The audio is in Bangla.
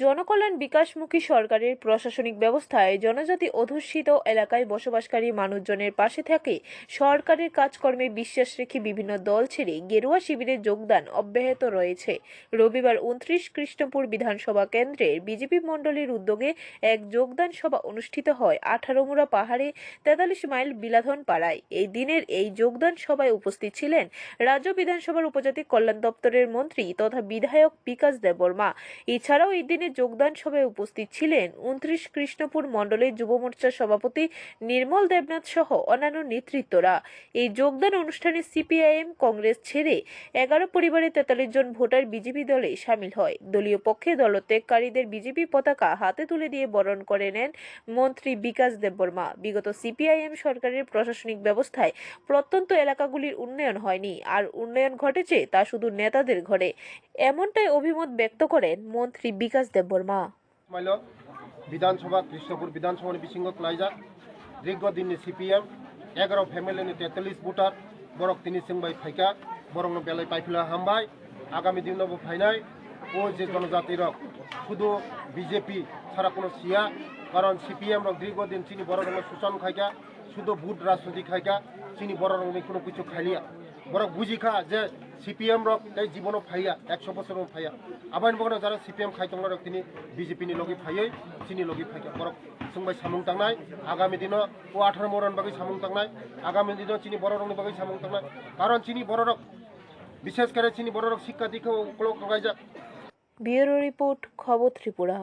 জনকল্যাণ বিকাশমুখী সরকারের প্রশাসনিক ব্যবস্থায় জনজাতি অধ্যুষিত এলাকায় বসবাসকারী মানুষজনের পাশে থাকে সরকারের কাজকর্মে বিশ্বাস রেখে বিভিন্ন দল ছেড়ে গেরুয়া শিবিরে যোগদান অব্যাহত রয়েছে। রবিবার উনত্রিশ কৃষ্ণপুর বিধানসভা কেন্দ্রের বিজেপি মণ্ডলীর উদ্যোগে এক যোগদান সভা অনুষ্ঠিত হয় আঠারোমুড়া পাহাড়ে তেতাল্লিশ মাইল বিলাধন পাড়ায়। এই দিনের এই যোগদান সভায় উপস্থিত ছিলেন রাজ্য বিধানসভার উপজাতি কল্যাণ দপ্তরের মন্ত্রী তথা বিধায়ক বিকাশ দেববর্মা। এছাড়াও এই দিনে যোগদান সভায় উপস্থিত ছিলেন উনত্রিশ কৃষ্ণপুর মণ্ডলের যুব মোর্চার সভাপতি নির্মল দেবনাথ সহ অন্যান্য নেতৃত্বরা। এই যোগদান অনুষ্ঠানে সিপিআইএম কংগ্রেস ছেড়ে এগারো পরিবারে তেতাল্লিশ জন ভোটার বিজেপি দলে সামিল হয়। দলীয় পক্ষে দলত্যাগকারীদের বিজেপি পতাকা হাতে তুলে দিয়ে বরণ করে নেন মন্ত্রী বিকাশ দেববর্মা। বিগত সিপিআইএম সরকারের প্রশাসনিক ব্যবস্থায় প্রত্যন্ত এলাকাগুলির উন্নয়ন হয়নি, আর উন্নয়ন ঘটেছে তা শুধু নেতাদের ঘরে। এমনটাই অভিমত ব্যক্ত করেন মন্ত্রী বিকাশ বিকাশ দেববর্মা মাইল বিধানসভা, কৃষ্ণপুর বিধানসভা বিসিংহ ক্লাইজার রিগ দিন সিপিএম, এগারো ফ্যামিলি তেতাল্লিশ ভোটার বরক তিন সিংবাই ফাইকা বরং বেলায় পাইফিলা হামবাই আগামী দিন ফাইনাই ও যে জনজাতির শুধু বিজেপি ছাড়া কোনো সিয়া কারণ সিপিএম দীর্ঘ দিন চিনি বড় রঙের শোষণ খাইকা, শুধু ভোট রাজনীতি খাইকা, চিনি বড় রঙের কোনো কিছু খাইলিয়া। বরং বুঝিখা যে সিপিএম রক তাই জীবন ফাইয়া, একশো বছর ফাইয়া। আবাইন বগন যারা সিপিএম খাইতং রক তিনি বিজেপিনি লগি ফাইয়ে চিনি লগি ফাইয়া বরক সুংবাই সামুং তাংনাই আগামী দিন ও আঠারো মরণ বাকি সামুং তাংনাই আগামী দিন চিনি বড় রং বাকি সামুং তাংনাই কারণ চিনি বড় রক, বিশেষ করে চিনি বড় রক, শিক্ষা দীক্ষা কলাইজা ব্যুরো রিপোর্ট, খবর ত্রিপুরা।